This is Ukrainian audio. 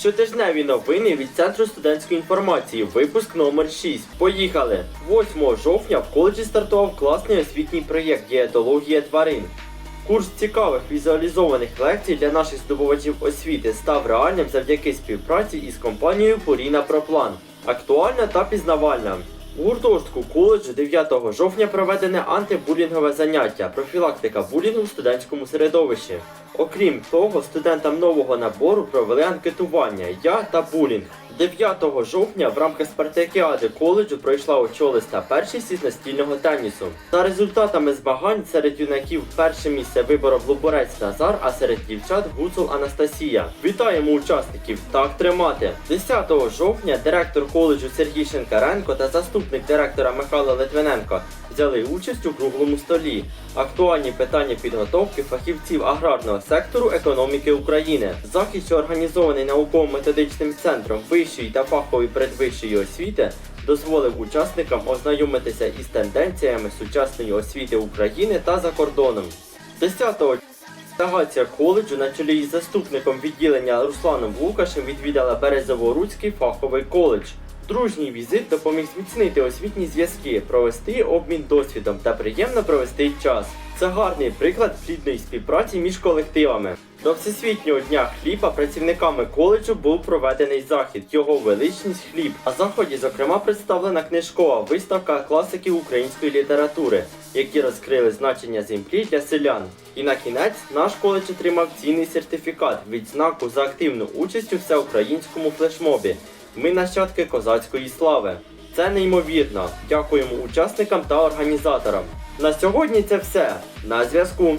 Щотижневі новини від Центру студентської інформації, випуск номер 6. Поїхали! 8 жовтня в коледжі стартував класний освітній проєкт Діетологія тварин. Курс цікавих візуалізованих лекцій для наших здобувачів освіти став реальним завдяки співпраці із компанією Поріна Проплан. Актуальна та пізнавальна. У гуртожитку коледжу 9 жовтня проведене антибулінгове заняття профілактика булінгу в студентському середовищі. Окрім того, студентам нового набору провели анкетування Я та булінг. 9 жовтня в рамках спартакіади коледжу пройшла очолиста першість із настільного тенісу. За результатами змагань серед юнаків перше місце виборов Луборець Назар, а серед дівчат Гуцул Анастасія. Вітаємо учасників! Так тримати! 10 жовтня директор коледжу Сергій Шенкаренко та заступник директора Михайло Литвиненко взяли участь у круглому столі. Актуальні питання підготовки фахівців аграрного сектору економіки України. Захід, що організований науково-методичним центром вищої та фахової передвищої освіти, дозволив учасникам ознайомитися із тенденціями сучасної освіти України та за кордоном. 10 Делегація коледжу на чолі із заступником відділення Русланом Лукашем відвідала Березово-Руцький фаховий коледж. Дружній візит допоміг зміцнити освітні зв'язки, провести обмін досвідом та приємно провести час. Це гарний приклад плідної співпраці між колективами. До Всесвітнього дня хліба працівниками коледжу був проведений захід Його величність хліб. А заході, зокрема, представлена книжкова виставка класиків української літератури, які розкрили значення землі для селян. І на кінець наш коледж отримав цінний сертифікат відзнаку за активну участь у всеукраїнському флешмобі. Ми нащадки козацької слави. Це неймовірно. Дякуємо учасникам та організаторам. На сьогодні це все. На зв'язку.